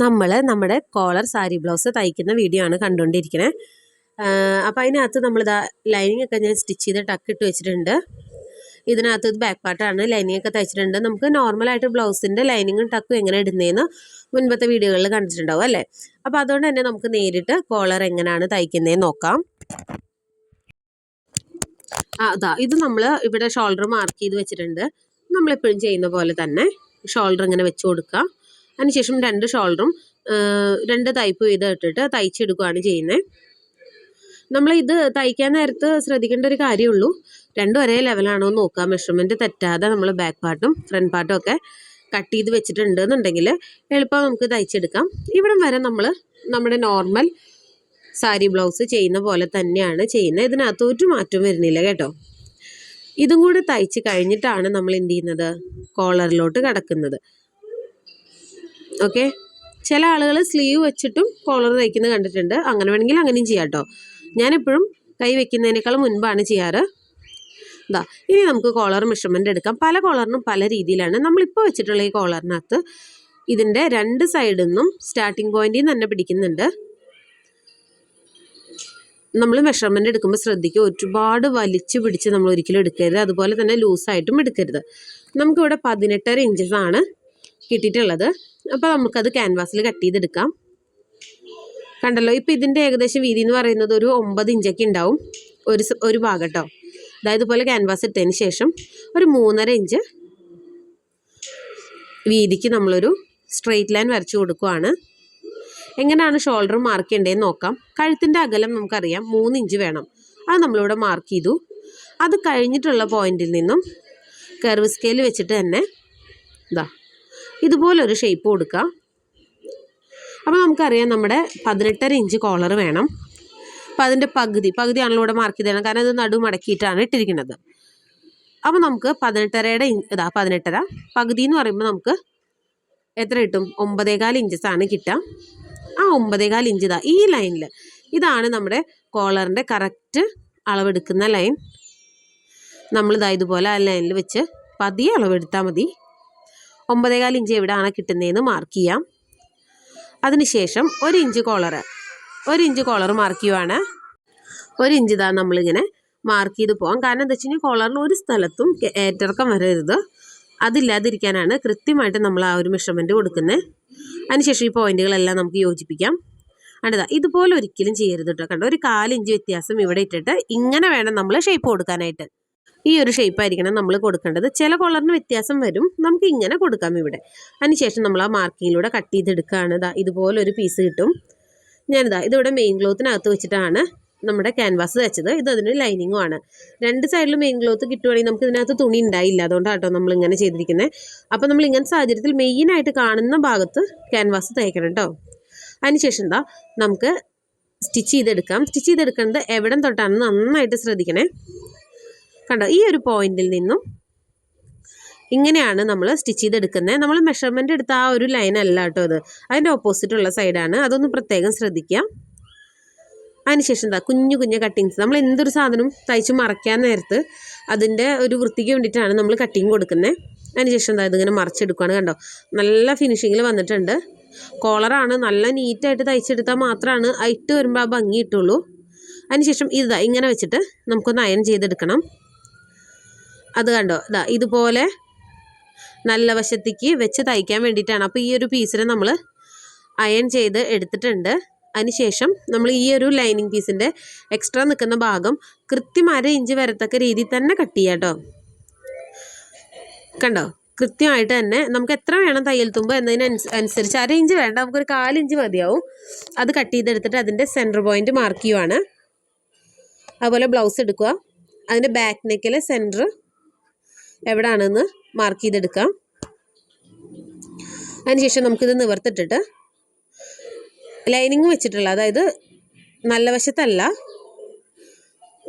നമ്മൾ നമ്മുടെ collar sari blouse തയ്ക്കുന്ന വീഡിയോ ആണ് കണ്ടുകൊണ്ടിരിക്കുന്നത് അപ്പോൾ അതിനകത്ത് നമ്മളിതാ ലൈനിങ് ഒക്കെ ഞാൻ സ്റ്റിച്ച് ചെയ്ത് ടക്ക് ഇട്ട് വെച്ചിട്ടുണ്ട്. ഇതിനകത്ത് ഇത് ബാക്ക് പാർട്ടാണ് ലൈനിങ് ഒക്കെ തയ്ച്ചിട്ടുണ്ട്. നമുക്ക് നോർമലായിട്ട് ബ്ലൗസിന്റെ ലൈനിങ്ങും ടക്കും എങ്ങനെ ഇടുന്നതെന്ന് മുൻപത്തെ വീഡിയോകളിൽ കണ്ടിട്ടുണ്ടാവും അല്ലേ? അപ്പോൾ അതുകൊണ്ട് തന്നെ നമുക്ക് നേരിട്ട് കോളർ എങ്ങനെയാണ് തയ്ക്കുന്നതെന്ന് നോക്കാം. അതാ ഇത് നമ്മൾ ഇവിടെ ഷോൾഡർ മാർക്ക് ചെയ്ത് വെച്ചിട്ടുണ്ട്. നമ്മളെപ്പോഴും ചെയ്യുന്ന പോലെ തന്നെ ഷോൾഡർ ഇങ്ങനെ വെച്ച് കൊടുക്കുക. അതിനുശേഷം രണ്ട് ഷോൾഡറും രണ്ട് തയ്പ്പ് വീതം ഇട്ടിട്ട് തയ്ച്ചെടുക്കുകയാണ് ചെയ്യുന്നത് നമ്മൾ ഇത് തയ്ക്കാൻ നേരത്ത് ശ്രദ്ധിക്കേണ്ട ഒരു കാര്യമുള്ളൂ. രണ്ടും ഒരേ ലെവലാണോ എന്ന് നോക്കുക. മെഷർമെന്റ് തെറ്റാതെ നമ്മൾ ബാക്ക് പാർട്ടും ഫ്രണ്ട് പാർട്ടും ഒക്കെ കട്ട് ചെയ്ത് വെച്ചിട്ടുണ്ട് എന്നുണ്ടെങ്കിൽ എളുപ്പം നമുക്ക് തയ്ച്ചെടുക്കാം. ഇവിടം വരെ നമ്മൾ നമ്മുടെ നോർമൽ സാരി ബ്ലൗസ് ചെയ്യുന്ന പോലെ തന്നെയാണ് ചെയ്യുന്നത്. ഇതിനകത്ത് ഒരു മാറ്റവും വരുന്നില്ല കേട്ടോ. ഇതും കൂടി തയ്ച്ച് കഴിഞ്ഞിട്ടാണ് നമ്മൾ എന്ത് ചെയ്യുന്നത്? കോളറിലോട്ട് കിടക്കുന്നത്. ഓക്കെ ചില ആളുകൾ സ്ലീവ് വെച്ചിട്ടും കോളർ തയ്ക്കുന്നത് കണ്ടിട്ടുണ്ട്. അങ്ങനെ വേണമെങ്കിൽ അങ്ങനെയും ചെയ്യാം കേട്ടോ ഞാനെപ്പോഴും കൈ വെക്കുന്നതിനേക്കാൾ മുൻപാണ് ചെയ്യാറ്. ഇതാ ഇനി നമുക്ക് കോളർ മെഷർമെന്റ് എടുക്കാം. പല കോളറിനും പല രീതിയിലാണ് നമ്മളിപ്പോൾ വെച്ചിട്ടുള്ള ഈ കോളറിനകത്ത് ഇതിന്റെ രണ്ട് സൈഡിൽ നിന്നും സ്റ്റാർട്ടിംഗ് പോയിന്റിൽ നിന്ന് തന്നെ പിടിക്കുന്നുണ്ട്. നമ്മൾ മെഷർമെന്റ് എടുക്കുമ്പോൾ ശ്രദ്ധിക്കുക. ഒരുപാട് വലിച്ചു പിടിച്ച് നമ്മൾ ഒരിക്കലും എടുക്കരുത്. അതുപോലെ തന്നെ ലൂസായിട്ടും എടുക്കരുത്. നമുക്കിവിടെ പതിനെട്ടര ഇഞ്ചസ് ആണ് കിട്ടിയിട്ടുള്ളത്. അപ്പോൾ നമുക്കത് ക്യാൻവാസിൽ കട്ട് ചെയ്തെടുക്കാം. കണ്ടല്ലോ ഇപ്പോൾ ഇതിന്റെ ഏകദേശം വീതി എന്ന് പറയുന്നത് ഒരു ഒമ്പത് ഇഞ്ചൊക്കെ ഉണ്ടാവും. ഒരു ഒരു ഭാഗം കേട്ടോ അതായത് പോലെ ക്യാൻവാസ് ഇട്ടതിന് ശേഷം ഒരു മൂന്നര ഇഞ്ച് വീതിക്ക് നമ്മളൊരു സ്ട്രെയിറ്റ് ലൈൻ വരച്ചു കൊടുക്കുവാണ്. എങ്ങനെയാണ് ഷോൾഡർ മാർക്ക് ചെയ്യേണ്ടതെന്ന് നോക്കാം. കഴുത്തിന്റെ അകലം നമുക്കറിയാം മൂന്ന് ഇഞ്ച് വേണം. അത് നമ്മളിവിടെ മാർക്ക് ചെയ്തു. അത് കഴിഞ്ഞിട്ടുള്ള പോയിന്റിൽ നിന്നും കർവ് സ്കെയിൽ വെച്ചിട്ട് തന്നെ ഇതാ ഇതുപോലൊരു ഷേപ്പ് കൊടുക്കുക അപ്പോൾ നമുക്കറിയാം നമ്മുടെ പതിനെട്ടര ഇഞ്ച് കോളർ വേണം. അപ്പോൾ അതിന്റെ പകുതി പകുതിയാണല്ലോ ഇവിടെ മാർക്ക് ചെയ്തത് കാരണം ഇത് നടു മടക്കിയിട്ടാണ് ഇട്ടിരിക്കുന്നത്. അപ്പോൾ നമുക്ക് പതിനെട്ടരയുടെ ഇതാ പതിനെട്ടര. പകുതി എന്ന് പറയുമ്പോൾ നമുക്ക് എത്ര കിട്ടും? ഒമ്പതേകാൽ ഇഞ്ചസ് ആണ് കിട്ടുക. ആ ഒമ്പതേകാൽ ഇഞ്ച് ഇതാ ഈ ലൈനിൽ ഇതാണ് നമ്മുടെ കോളറിന്റെ കറക്റ്റ് അളവെടുക്കുന്ന ലൈൻ നമ്മളിതാ ഇതുപോലെ ആ ലൈനിൽ വെച്ച് പതിയെ അളവെടുത്താൽ മതി. ഒമ്പതേകാൽ ഇഞ്ച് എവിടെയാണ് കിട്ടുന്നതെന്ന് മാർക്ക് ചെയ്യാം. അതിനുശേഷം ഒരു ഇഞ്ച് കോളർ ഒരു ഇഞ്ച് കോളർ മാർക്ക് ചെയ്യുവാണ്. ഒരു ഇഞ്ച് ഇതാ നമ്മളിങ്ങനെ മാർക്ക് ചെയ്ത് പോകാം കാരണം എന്താ വെച്ച് കഴിഞ്ഞാൽ കോളറിന് ഒരു സ്ഥലത്തും ഏറ്റിറക്കം വരരുത്. അതില്ലാതിരിക്കാനാണ് കൃത്യമായിട്ട് നമ്മൾ ആ ഒരു മെഷർമെന്റ് കൊടുക്കുന്നത് അതിനുശേഷം ഈ പോയിന്റുകളെല്ലാം നമുക്ക് യോജിപ്പിക്കാം. അടുത്ത ഇതുപോലെ ഒരിക്കലും ചെയ്യരുത് കേട്ടോ കണ്ടോ ഒരു കാലിഞ്ച് വ്യത്യാസം ഇവിടെ ഇട്ടിട്ട് ഇങ്ങനെ വേണം നമ്മൾ ഷേപ്പ് കൊടുക്കാനായിട്ട്. ഈ ഒരു ഷേപ്പ് ആയിരിക്കണം നമ്മൾ കൊടുക്കേണ്ടത്. ചില കോളറിന് വ്യത്യാസം വരും. നമുക്ക് ഇങ്ങനെ കൊടുക്കാം ഇവിടെ. അതിനുശേഷം നമ്മൾ ആ മാർക്കിങ്ങിലൂടെ കട്ട് ചെയ്തെടുക്കുകയാണ്. ഇതാ ഇതുപോലെ ഒരു പീസ് കിട്ടും. ഞാനിതാ ഇതിവിടെ മെയിൻ ക്ലോത്തിനകത്ത് വെച്ചിട്ടാണ് നമ്മുടെ ക്യാൻവാസ് വെച്ചത്. ഇത് അതിന് ലൈനിങ്ങും ആണ്. രണ്ട് സൈഡിലും മെയിൻ ക്ലോത്ത് കിട്ടുവാണെങ്കിൽ നമുക്ക് ഇതിനകത്ത് തുണി ഉണ്ടായില്ല. അതുകൊണ്ടാണ് കേട്ടോ നമ്മൾ ഇങ്ങനെ ചെയ്തിരിക്കുന്നത് അപ്പോൾ നമ്മൾ ഇങ്ങനത്തെ സാഹചര്യത്തിൽ മെയിനായിട്ട് കാണുന്ന ഭാഗത്ത് ക്യാൻവാസ് തയ്ക്കണം കേട്ടോ അതിനുശേഷം എന്താ നമുക്ക് സ്റ്റിച്ച് ചെയ്തെടുക്കാം. സ്റ്റിച്ച് ചെയ്തെടുക്കുന്നത് എവിടം തൊട്ടാണെന്ന് നന്നായിട്ട് ശ്രദ്ധിക്കണേ. കണ്ടോ? ഈ ഒരു പോയിന്റിൽ നിന്നും ഇങ്ങനെയാണ് നമ്മൾ സ്റ്റിച്ച് ചെയ്തെടുക്കുന്നത്. നമ്മൾ മെഷർമെന്റ് എടുത്ത ആ ഒരു ലൈൻ അല്ല കേട്ടോ അത് അതിന്റെ ഓപ്പോസിറ്റ് ഉള്ള സൈഡാണ് അതൊന്ന് പ്രത്യേകം ശ്രദ്ധിക്കാം. അതിനുശേഷം എന്താ? കുഞ്ഞു കുഞ്ഞു കട്ടിങ്സ് നമ്മൾ എന്തൊരു സാധനം തയ്ച്ച് മറയ്ക്കാൻ നേരത്ത് അതിന്റെ ഒരു വൃത്തിക്ക് വേണ്ടിയിട്ടാണ് നമ്മൾ കട്ടിങ് കൊടുക്കുന്നത് അതിനുശേഷം എന്താ? ഇതിങ്ങനെ മറച്ചെടുക്കുകയാണ് കണ്ടോ? നല്ല ഫിനിഷിങ്ങിൽ വന്നിട്ടുണ്ട്. കോളറാണ് നല്ല നീറ്റായിട്ട് തയ്ച്ചെടുത്താൽ മാത്രമാണ് ഇട്ട് വരുമ്പോൾ ആ ഭംഗി കിട്ടുള്ളൂ. അതിനുശേഷം ഇതാ ഇങ്ങനെ വെച്ചിട്ട് നമുക്കൊന്ന് അയൺ ചെയ്തെടുക്കണം. അത് കണ്ടോ? ഇതാ ഇതുപോലെ നല്ല വശത്തേക്ക് വെച്ച് തയ്ക്കാൻ വേണ്ടിയിട്ടാണ്. അപ്പോൾ ഈ ഒരു പീസിനെ നമ്മൾ അയൺ ചെയ്ത് എടുത്തിട്ടുണ്ട്. അതിനുശേഷം നമ്മൾ ഈ ഒരു ലൈനിങ് പീസിന്റെ എക്സ്ട്രാ നിൽക്കുന്ന ഭാഗം കൃത്യം അര ഇഞ്ച് വരത്തക്ക രീതിയിൽ തന്നെ കട്ട് ചെയ്യാം കേട്ടോ. കണ്ടോ? കൃത്യമായിട്ട് തന്നെ നമുക്ക് എത്ര വേണം തയ്യൽ തുമ്പ് എന്നതിന് അനുസരിച്ച് അര ഇഞ്ച് വേണ്ട നമുക്കൊരു കാലിഞ്ച് മതിയാവും. അത് കട്ട് ചെയ്തെടുത്തിട്ട് അതിന്റെ സെന്റർ പോയിന്റ് മാർക്ക് ചെയ്യുവാണ്. അതുപോലെ ബ്ലൗസ് എടുക്കുക. അതിന്റെ ബാക്ക് നെക്കിലെ സെന്റർ എവിടാണെന്ന് മാർക്ക് ചെയ്തെടുക്കാം. അതിനുശേഷം നമുക്കിത് നിവർത്തിട്ടിട്ട് ലൈനിങ് വെച്ചിട്ടുള്ള അതായത് നല്ല വശത്തല്ല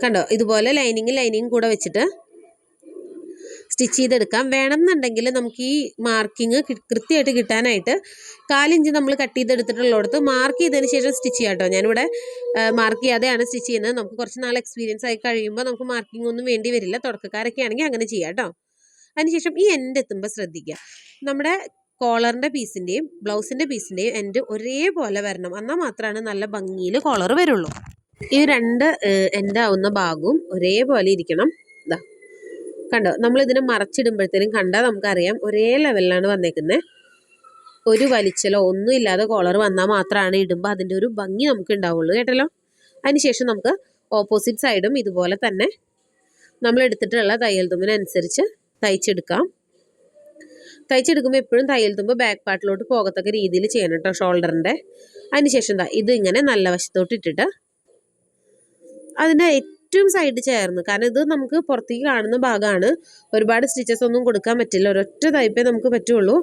കണ്ടോ? ഇതുപോലെ ലൈനിങ് ലൈനിങ് കൂടെ വെച്ചിട്ട് സ്റ്റിച്ച് ചെയ്തെടുക്കാം. വേണമെന്നുണ്ടെങ്കിൽ നമുക്ക് ഈ മാർക്കിങ് കൃത്യമായിട്ട് കിട്ടാനായിട്ട് കാലിഞ്ച് നമ്മൾ കട്ട് ചെയ്തെടുത്തിട്ടുള്ളിടത്ത് മാർക്ക് ചെയ്തതിന് ശേഷം സ്റ്റിച്ച് ചെയ്യാം കേട്ടോ. ഞാനിവിടെ മാർക്ക് ചെയ്യാതെയാണ് സ്റ്റിച്ച് ചെയ്യുന്നത്. നമുക്ക് കുറച്ച് നാൾ എക്സ്പീരിയൻസ് ആയി കഴിയുമ്പോൾ നമുക്ക് മാർക്കിംഗ് ഒന്നും വേണ്ടി വരില്ല. തുടക്കക്കാരൊക്കെ ആണെങ്കിൽ അങ്ങനെ ചെയ്യാം കേട്ടോ. അതിനുശേഷം ഈ എൻഡ് എത്തുമ്പോൾ ശ്രദ്ധിക്കുക നമ്മുടെ കോളറിന്റെ പീസിന്റെയും ബ്ലൗസിന്റെ പീസിന്റെയും എൻഡ് ഒരേപോലെ വരണം. എന്നാൽ മാത്രമാണ് നല്ല ഭംഗിയിൽ കോളർ വരുള്ളൂ. ഈ രണ്ട് എൻഡാവുന്ന ഭാഗവും ഒരേപോലെ ഇരിക്കണം. ഇതാ കണ്ടോ? നമ്മളിതിനെ മറച്ചിടുമ്പോഴത്തേനും കണ്ടാൽ നമുക്കറിയാം ഒരേ ലെവലിലാണ് വന്നേക്കുന്നത് ഒരു വലിച്ചലോ ഒന്നും ഇല്ലാതെ കോളർ വന്നാൽ മാത്രമാണ് ഇടുമ്പോൾ അതിന്റെ ഒരു ഭംഗി നമുക്ക് ഉണ്ടാവുള്ളൂ കേട്ടല്ലോ? അതിനുശേഷം നമുക്ക് ഓപ്പോസിറ്റ് സൈഡും ഇതുപോലെ തന്നെ നമ്മൾ എടുത്തിട്ടുള്ള തയ്യൽ തുമ്പിനനുസരിച്ച് തയ്ച്ചെടുക്കാം. തയ്ച്ചെടുക്കുമ്പോൾ എപ്പോഴും തയ്യൽ ബാക്ക് പാർട്ടിലോട്ട് പോകത്തക്ക രീതിയിൽ ചെയ്യണം കേട്ടോ ഷോൾഡറിന്റെ അതിനുശേഷം എന്താ ഇത് ഇങ്ങനെ നല്ല വശത്തോട്ട് ഇട്ടിട്ട് അതിന്റെ ഏറ്റവും സൈഡ് ചേർന്ന് കാരണം ഇത് നമുക്ക് പുറത്തേക്ക് കാണുന്ന ഭാഗമാണ് ഒരുപാട് സ്റ്റിച്ചസ് ഒന്നും കൊടുക്കാൻ പറ്റില്ല. ഒരൊറ്റ തയ്പ്പേ നമുക്ക് പറ്റുള്ളൂ.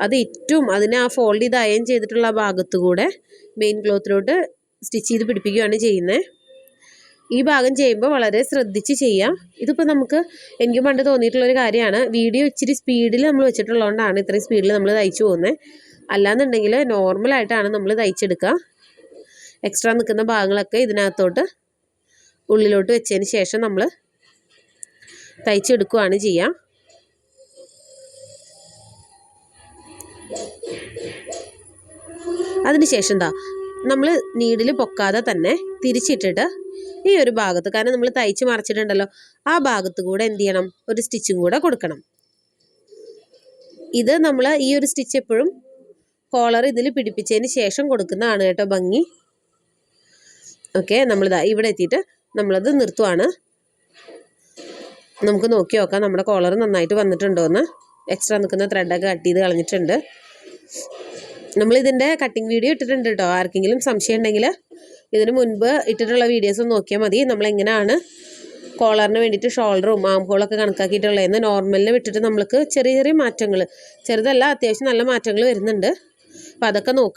അത് ഏറ്റവും അതിനെ ആ ഫോൾഡ് ചെയ്ത് അയൺ ചെയ്തിട്ടുള്ള ഭാഗത്തു കൂടെ മെയിൻ ക്ലോത്തിലോട്ട് സ്റ്റിച്ച് ചെയ്ത് പിടിപ്പിക്കുകയാണ് ചെയ്യുന്നത് ഈ ഭാഗം ചെയ്യുമ്പോൾ വളരെ ശ്രദ്ധിച്ച് ചെയ്യാം. ഇതിപ്പോൾ നമുക്ക് എനിക്ക് പണ്ട് തോന്നിയിട്ടുള്ളൊരു കാര്യമാണ്. വീഡിയോ ഇച്ചിരി സ്പീഡിൽ നമ്മൾ വെച്ചിട്ടുള്ളതുകൊണ്ടാണ് ഇത്രയും സ്പീഡിൽ നമ്മൾ തയ്ച്ചു പോകുന്നത്. അല്ലാന്നുണ്ടെങ്കിൽ നോർമലായിട്ടാണ് നമ്മൾ തയ്ച്ചെടുക്കുക. എക്സ്ട്രാ നിൽക്കുന്ന ഭാഗങ്ങളൊക്കെ ഇതിനകത്തോട്ട് ഉള്ളിലോട്ട് വെച്ചതിന് ശേഷം നമ്മൾ തയ്ച്ചെടുക്കുകയാണ് ചെയ്യുക. അതിനുശേഷം എന്താ? നമ്മൾ നീഡിൽ പൊക്കാതെ തന്നെ തിരിച്ചിട്ടിട്ട് ഈ ഒരു ഭാഗത്ത്. കാരണം നമ്മൾ തയ്ച്ച് മറച്ചിട്ടുണ്ടല്ലോ ആ ഭാഗത്ത് കൂടെ എന്ത് ചെയ്യണം? ഒരു സ്റ്റിച്ചും കൂടെ കൊടുക്കണം. ഇത് നമ്മൾ ഈ ഒരു സ്റ്റിച്ച് എപ്പോഴും കോളർ ഇതിൽ പിടിപ്പിച്ചതിന് ശേഷം കൊടുക്കുന്നതാണ് കേട്ടോ ഭംഗി. ഓക്കെ നമ്മളിതാ ഇവിടെ എത്തിയിട്ട് നമ്മളത് നിർത്തുവാണ്. നമുക്ക് നോക്കി നോക്കാം നമ്മുടെ കോളർ നന്നായിട്ട് വന്നിട്ടുണ്ടോ എന്ന്. എക്സ്ട്രാ നിൽക്കുന്ന ത്രെഡൊക്കെ കട്ട് ചെയ്ത് കളഞ്ഞിട്ടുണ്ട്. നമ്മളിതിന്റെ കട്ടിങ് വീഡിയോ ഇട്ടിട്ടുണ്ട് കേട്ടോ. ആർക്കെങ്കിലും സംശയം ഉണ്ടെങ്കിൽ ഇതിന് മുൻപ് ഇട്ടിട്ടുള്ള വീഡിയോസ് നോക്കിയാൽ മതി. നമ്മൾ എങ്ങനെയാണ് കോളറിന് വേണ്ടിയിട്ട് ഷോൾഡറും ആം ഹോളൊക്കെ കണക്കാക്കിയിട്ടുള്ളതെന്ന് നോർമലിന് വിട്ടിട്ട് നമ്മൾക്ക് ചെറിയ ചെറിയ മാറ്റങ്ങൾ ചെറുതല്ല അത്യാവശ്യം നല്ല മാറ്റങ്ങൾ വരുന്നുണ്ട്. അപ്പോൾ അതൊക്കെ നോക്കാം.